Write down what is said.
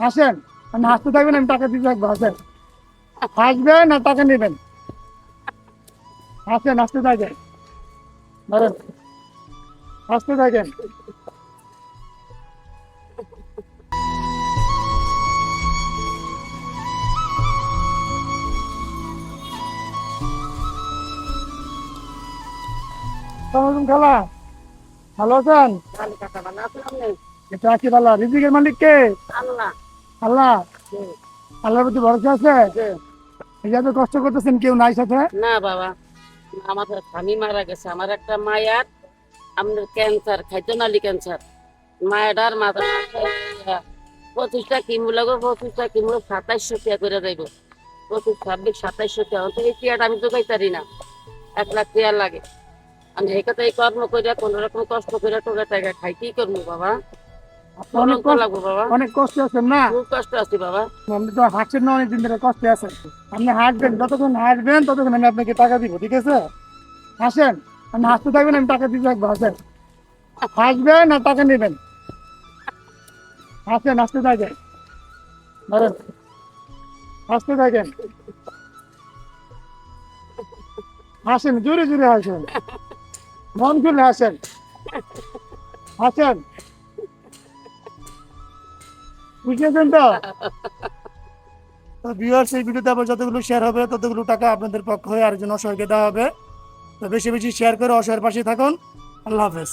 হাসেন আমি হাসতে থাকবেন আমি টাকা দিতে থাকব হাসেন। হাসবেন না টাকা নেবেন? হাসেন হাসতে থাকেন। ধরেন হাসতে থাকেন। সালামালাইকুম খালা। ভালো আছেন? ভালো কথা ভালো। আছেন? আপনি? এটা আছি ভালো। রিজিকের মালিক কে? আল্লাহ। আল্লাহ আল্লাহর প্রতি ভরসা আছে? যে কষ্ট করতেছেন কেউ নাই সাথে? না বাবা আমাদের স্বামী মারা গেছে। আমার একটা মায়ার আপনার ক্যান্সার খাইতনালি ক্যান্সার মায়াটার মাথা পঁচিশটা কিমু লাগবে পঁচিশটা কিমু সাতাইশশো টাকা করে দেবো। পঁচিশ ছাব্বিশ সাতাইশশো টাকা অন্তত এই টিয়াটা আমি জোগাই পারি না। এক লাখ টিয়া লাগে। আমি এই কথা এই কর্ম করে কোন রকম কষ্ট করে টোকা টাকা খাই কি করব বাবা। অনেক অনেক কষ্ট লাগবো বাবা। অনেক কষ্ট আছেন না? খুব কষ্ট আছে বাবা। আপনি তো হাসছেন না অনেকদিন ধরে কষ্টে আছেন। আপনি হাসবেন যতক্ষণ হাসবেন ততক্ষণ আমি আপনাকে টাকা দিব ঠিক আছে? হাসেন আপনি হাসতে থাকবেন আমি টাকা দিতে থাকব হাসেন। হাসবেন না টাকা নেবেন। হাসেন হাসতে থাকেন। ধরেন। হাসতে থাকেন। হাসেন জোরে জোরে হাসেন। মন খুলে হাসেন। হাসেন। বুঝেছেন তো? তো ভিউয়ার্স এই ভিডিওতে আবার যতগুলো শেয়ার হবে, ততগুলো টাকা আপনাদের পক্ষ হয়ে আরেকজন অসহায়কে দেওয়া হবে। তো বেশি বেশি শেয়ার করে অসহায়ের পাশে থাকুন। আল্লাহ হাফেজ।